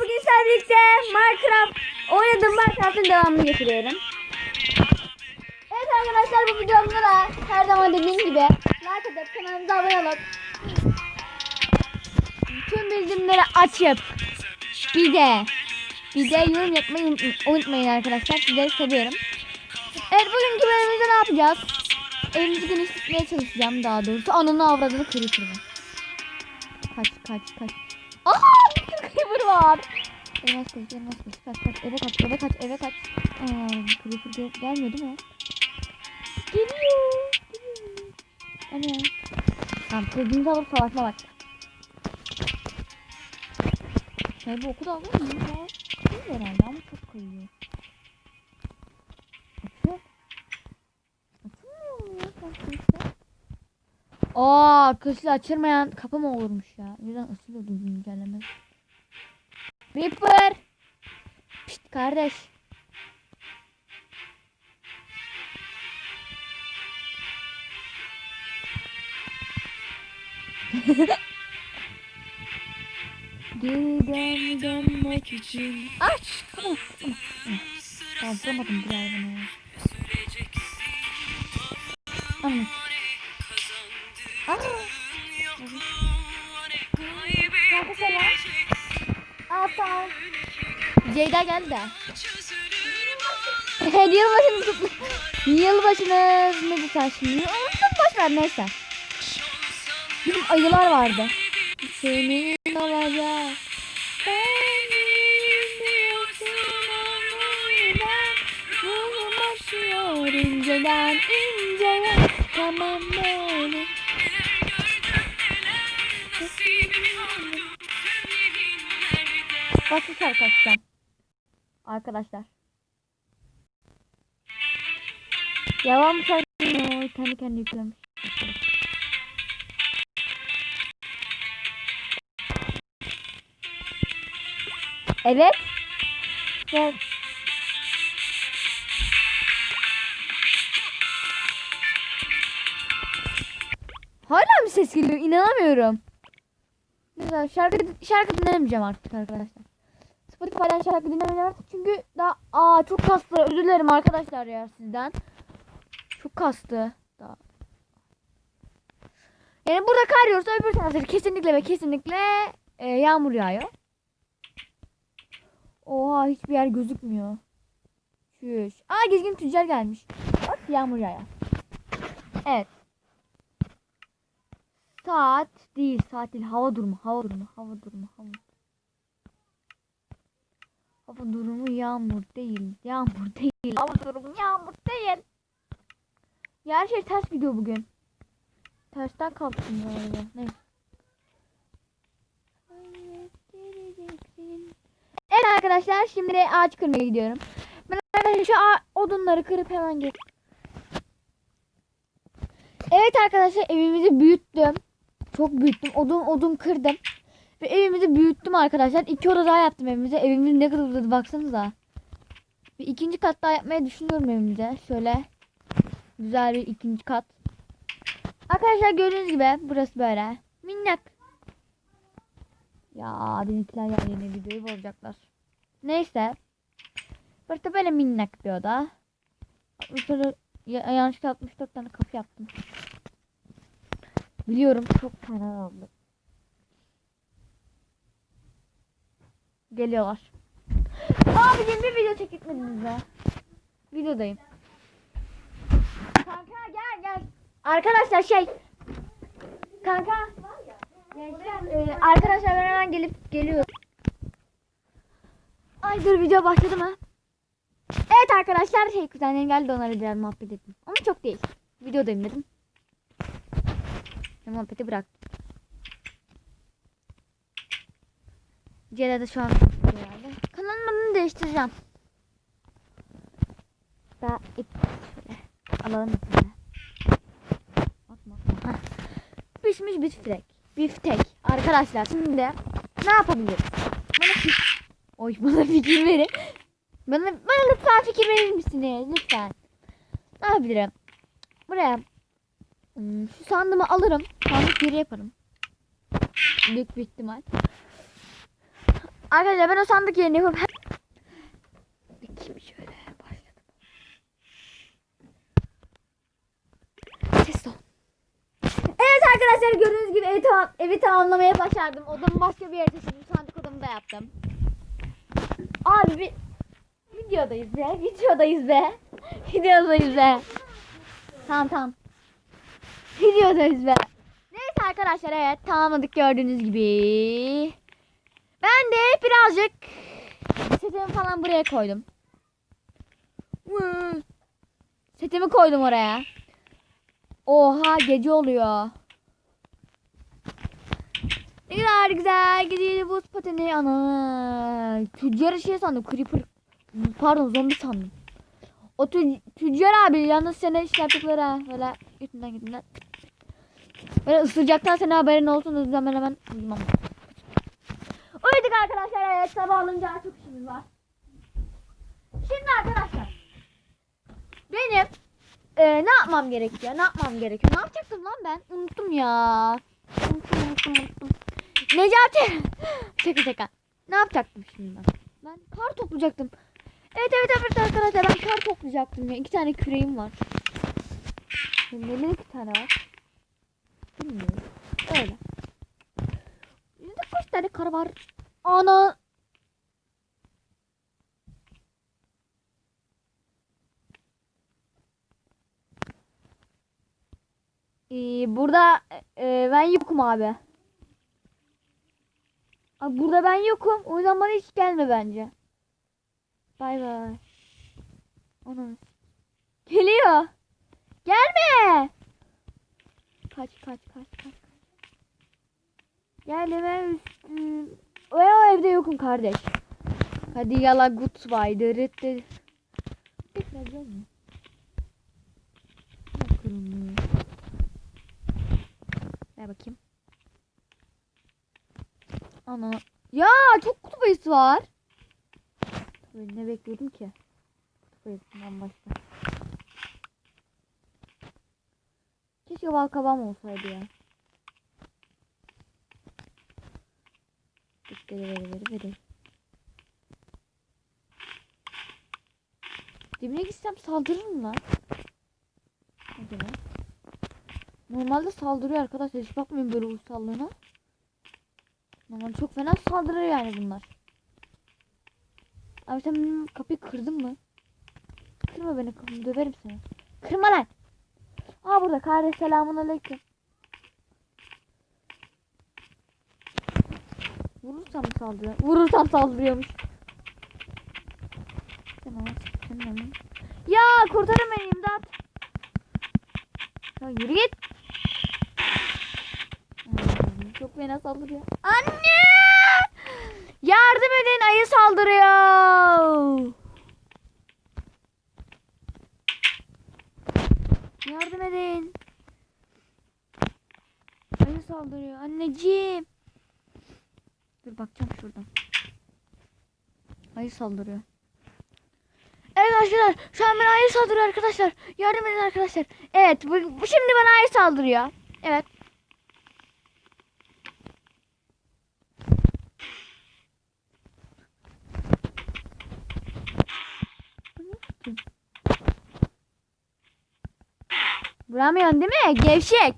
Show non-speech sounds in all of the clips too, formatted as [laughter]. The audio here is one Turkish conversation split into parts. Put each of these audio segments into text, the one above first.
bugün sizlerle birlikte Minecraft oynadığım Minecraft'ın devamını getiriyorum. Evet arkadaşlar bu videomda da her zaman dediğim gibi like atıp kanalımıza abone olup tüm bildirimleri açıp bir de bir de yorum yapmayı unutmayın, arkadaşlar. Sizleri seviyorum. Evet bugünkü bölümümüzde ne yapacağız? Evimizi genişletmeye çalışacağım daha doğrusu. Ananı avradını kırıtırım. Kaç kaç kaç. Aa creeper var. Elmas kılıç elmas kılıç kaç kaç eve kaç eve kaç eve kaç. Aa creeper gel gelmiyor değil mi? Geliyor. Geliyor. Ana. Tamam kılıcımızı alıp savaşma bak. Şey bu oku da alıyor mu? Ya. Değil herhalde ama çok kayıyor. Açıyor. Açılmıyor mu ya? Sen Aa arkadaşlar açılmayan kapı mı olurmuş ya? Birden ısılıyordu güncelleme. Reaper. Pişt kardeş. Giden dönmek için. Aç. Vuramadım bir ya. Anladım. Ceyda geldi de. [laughs] Yılbaşınız kutlu. Yılbaşınız ne güzel şimdi. Unuttum boş neyse. Bizim ayılar vardı. Senin olacak. Ben bilmiyorsun onu ben. Bunu başlıyor inceden inceye. Tamam benim. Şarkı açacağım. Arkadaşlar. Yalan mı şarkı? Kendi kendi yüklemiş. Evet. Evet. Hala mı ses geliyor? İnanamıyorum. Güzel. Şarkı, şarkı dinlemeyeceğim artık arkadaşlar. Spotify'dan şarkı dinlemeyeceğim artık. Çünkü daha aa çok kastı. Özür dilerim arkadaşlar ya sizden. Çok kastı. Daha. Yani burada kar yağıyorsa öbür tarafta kesinlikle ve kesinlikle e, yağmur yağıyor. Oha hiçbir yer gözükmüyor. Şuş. Aa gezgin tüccar gelmiş. Bak yağmur yağıyor. Evet. Saat değil, saat değil. Hava durumu, hava durumu, hava durumu, hava. Hava durumu yağmur değil, yağmur değil. Hava durumu yağmur değil. Ya her şey ters gidiyor bugün. Tersten kalktım galiba. Neyse. Evet arkadaşlar şimdi ağaç kırmaya gidiyorum. Ben arkadaşlar şu odunları kırıp hemen gel. Evet arkadaşlar evimizi büyüttüm. Çok büyüttüm. Odun odun kırdım. Ve evimizi büyüttüm arkadaşlar. İki oda daha yaptım evimize. Evimiz ne kadar uzadı baksanıza. Bir ikinci kat daha yapmayı düşünüyorum evimize. Şöyle güzel bir ikinci kat. Arkadaşlar gördüğünüz gibi burası böyle. Minnak. Ya benimkiler ya yeni videoyu bozacaklar. Neyse. Burası böyle minnak bir oda. Şöyle ya- yanlışlıkla 64 tane kapı yaptım. Biliyorum çok fena oldu. Geliyorlar. Abicim bir video çekitmediniz be. Videodayım. Kanka gel gel. Arkadaşlar şey. Kanka. Gençler, e, arkadaşlar ben hemen gelip geliyorum. Ay dur video başladı mı? Evet arkadaşlar şey kuzenlerim geldi onlara biraz muhabbet ettim. Ama çok değil. Videodayım dedim. Muhabbeti bıraktım. Ceyda da şu an herhalde. Kanalın adını değiştireceğim. Daha ip şöyle alalım içine. Atma. Heh. Pişmiş biftek. Biftek. Arkadaşlar şimdi ne yapabiliriz? Bana fikir... Oy [laughs] bana fikir verin. Bana, bana lütfen fikir verir misiniz? Lütfen. Ne yapabilirim? Buraya hmm, şu sandığımı alırım. Sandık geri yaparım. Büyük bir ihtimal. Arkadaşlar ben o sandık yerini yapıp Bakayım şöyle başladım. Ses ol. Evet arkadaşlar gördüğünüz gibi evi, tamam, evi tamamlamaya başardım. Odamı başka bir yere taşıdım. Sandık odamı da yaptım. Abi bir videodayız be. Videodayız be. Videodayız be. Tamam tamam. Videodayız be. Neyse arkadaşlar evet tamamladık gördüğünüz gibi. Ben de birazcık setimi falan buraya koydum. Setimi koydum oraya. Oha gece oluyor. Ne kadar güzel gidiyor buz pateni ana. Tüccar şey sandım creeper. Pardon zombi sandım. O tü- tüccar abi yalnız seni şey yaptıkları ha. Böyle götünden götünden. Böyle ısıracaktan senin haberin olsun. O yüzden ben hemen uyumam. Arkadaşlar evet sabah olunca çok işimiz var. Şimdi arkadaşlar. Benim e, ne yapmam gerekiyor? Ne yapmam gerekiyor? Ne yapacaktım lan ben? Unuttum ya. Unuttum unuttum unuttum. Necati. [laughs] şaka şaka. Ne yapacaktım şimdi ben? Ben kar toplayacaktım. Evet evet evet arkadaşlar ben kar toplayacaktım ya. İki tane küreğim var. Neden iki tane var? Bilmiyorum. Öyle. Yüzde kaç tane kar var? Ana. Ee, burada e, ben yokum abi. Abi burada ben yokum. O yüzden bana hiç gelme bence. Bay bay. Ana. Geliyor. Gelme. Kaç kaç kaç kaç. Gelme üstüm. O evde yokum kardeş. Hadi yala goodbye. Dırıt Tekrar gelme. Bakalım. Ver bakayım. Ana. Ya çok kutup ayısı var. Tabii ne bekliyordum ki? Kutup ayısından başka. Keşke bal kabağım olsaydı ya. Veri veri veri veri. Dibine gitsem saldırır mı lan? Acaba? Normalde saldırıyor arkadaşlar. Hiç bakmayın böyle uysallığına. Normal çok fena saldırır yani bunlar. Abi sen benim kapıyı kırdın mı? Kırma beni kapımı döverim seni. Kırma lan. Aa burada kardeş selamun aleyküm. Vurursam saldırıyor. Vurursam saldırıyormuş. Tamam. Tamam. Ya kurtarın beni imdat. Ya yürü git. Çok fena saldırıyor. Anne! Yardım edin ayı saldırıyor. Yardım edin. Ayı saldırıyor. Anneciğim. Dur bakacağım şuradan. Ayı saldırıyor. Evet arkadaşlar şu an bana ayı saldırıyor arkadaşlar. Yardım edin arkadaşlar. Evet bu, bu şimdi bana ayı saldırıyor. Evet. Vuramıyorsun değil mi? Gevşek.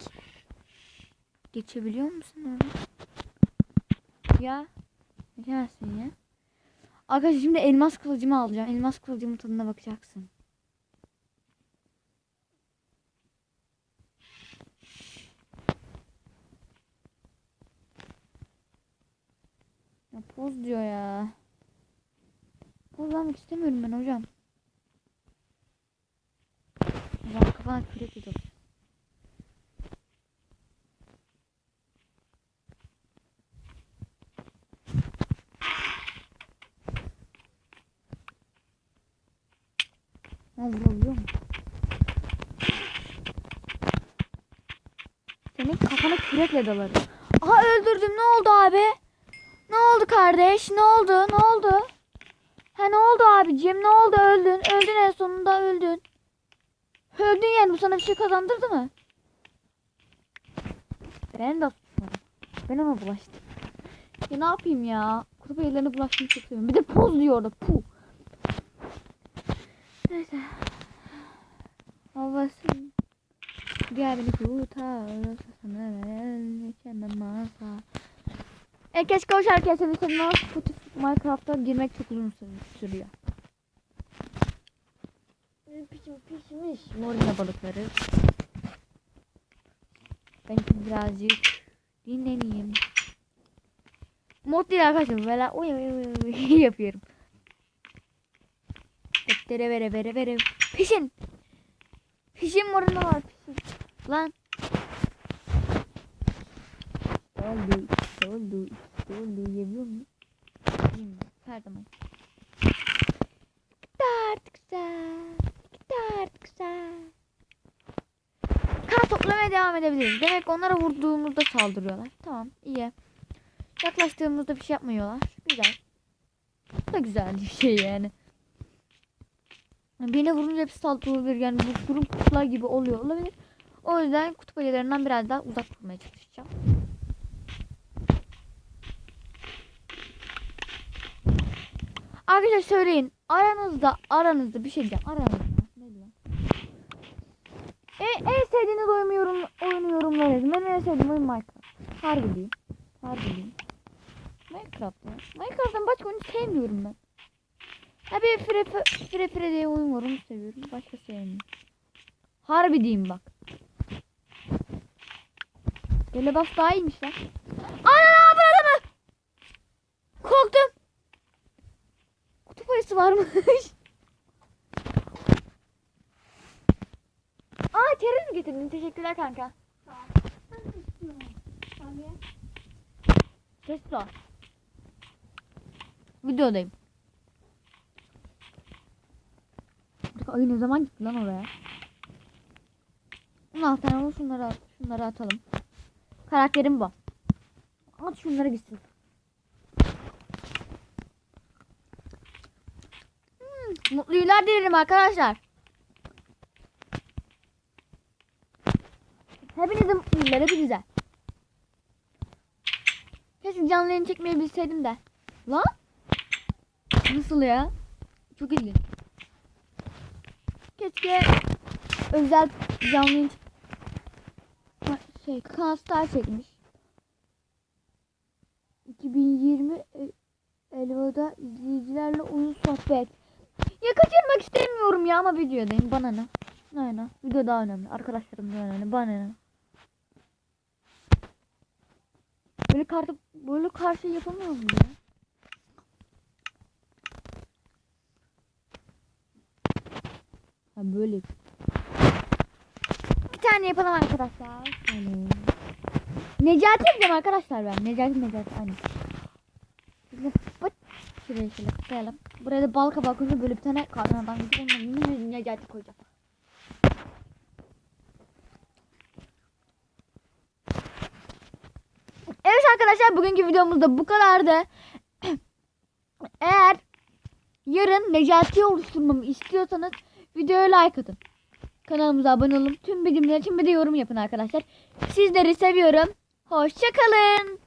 Geçebiliyor musun öyle? Ya. Geçemezsin ya. Arkadaşlar şimdi elmas kılıcımı alacağım. Elmas kılıcımın tadına bakacaksın. Ya poz diyor ya. Poz vermek istemiyorum ben hocam. Hocam kafana kürek yedim. Ha vurabiliyor mu? Senin kafana kürekle dalarım. Aha öldürdüm. Ne oldu abi? Ne oldu kardeş? Ne oldu? Ne oldu? Ha ne oldu abicim? Ne oldu? Öldün. Öldün en sonunda öldün. Öldün yani. Bu sana bir şey kazandırdı mı? Ben de suçladım. Ben ona bulaştım. Ya ne yapayım ya? kutup ayılarına bulaşmayı çok seviyorum. Bir de poz diyor orada. Puh. Neyse. Havası. Gel beni kurtar. Sana geçemem masa. E keşke o ama Spotify Minecraft'a girmek çok uzun sür- sürüyor. Pişim pişmiş. Morina balıkları. Ben birazcık dinleneyim. Mod değil arkadaşlar. Böyle oy oy oy yapıyorum. Deptere vere vere vere. Pişin. Pişin morina var pişin. Lan. Oldu. Oldu. Oldu. Yiyebiliyor muyum? Yiyeyim ben. Her zaman. Gitti artık sen. Gitti artık sen. Kan toplamaya devam edebiliriz. Demek onlara vurduğumuzda saldırıyorlar. Tamam iyi. Yaklaştığımızda bir şey yapmıyorlar. Güzel. Bu da güzel bir şey yani. Birine vurunca hepsi saldırılabilir. Yani bu kurum kutular gibi oluyor olabilir. O yüzden kutup ayılarından biraz daha uzak durmaya çalışacağım. Arkadaşlar söyleyin. Aranızda aranızda bir şey diyeceğim. Aranızda. Ne diyorum? E, en sevdiğiniz oyun yorum, oyunu yorumlar edin. Benim en sevdiğim oyun Minecraft. Harbi diyeyim. Harbi diyeyim. Minecraft ya. Minecraft'tan başka oyunu sevmiyorum ben. Ha bir fire, fire, fire, diye oyun var onu seviyorum. Başka sevmiyorum. Harbi diyeyim bak. Böyle bas daha iyiymiş lan. Ana ne adamı? Korktum. Kutup ayısı varmış. Aa çerez mi getirdin? Teşekkürler kanka. Ses var. Videodayım. Ayı ne zaman gitti lan oraya? 16 tane var, şunları şunları atalım. Karakterim bu. At şunları gitsin. Hmm, mutlu yıllar dilerim arkadaşlar. Hepinizin mutlu yıllar hepinize. Keşke canlı yayın çekmeyebilseydim de. Lan? Nasıl ya? Çok ilginç. Keşke özel canlı şey Kaan Star çekmiş. 2020 e- Elva'da izleyicilerle oyun sohbet. Ya kaçırmak istemiyorum ya ama videodayım. Bana ne? Ne? Video daha önemli. Arkadaşlarım daha önemli. Bana ne? Böyle kartı böyle karşı yapamıyor muyum ya? Ha böyle. Bir tane yapalım arkadaşlar. Şöyle. Necati yapacağım arkadaşlar ben. Necati Necati aynı. Pıt. Şuraya şöyle koyalım. Buraya da bal kabağı koyacağım. Böyle bir tane kardan adam gibi. Onunla yine Necati koyacağım. Evet arkadaşlar bugünkü videomuz da bu kadardı. [clears throat] Eğer yarın Necati oluşturmamı istiyorsanız videoya like atın. Kanalımıza abone olun. Tüm bildirimler için bir de yorum yapın arkadaşlar. Sizleri seviyorum. Hoşçakalın.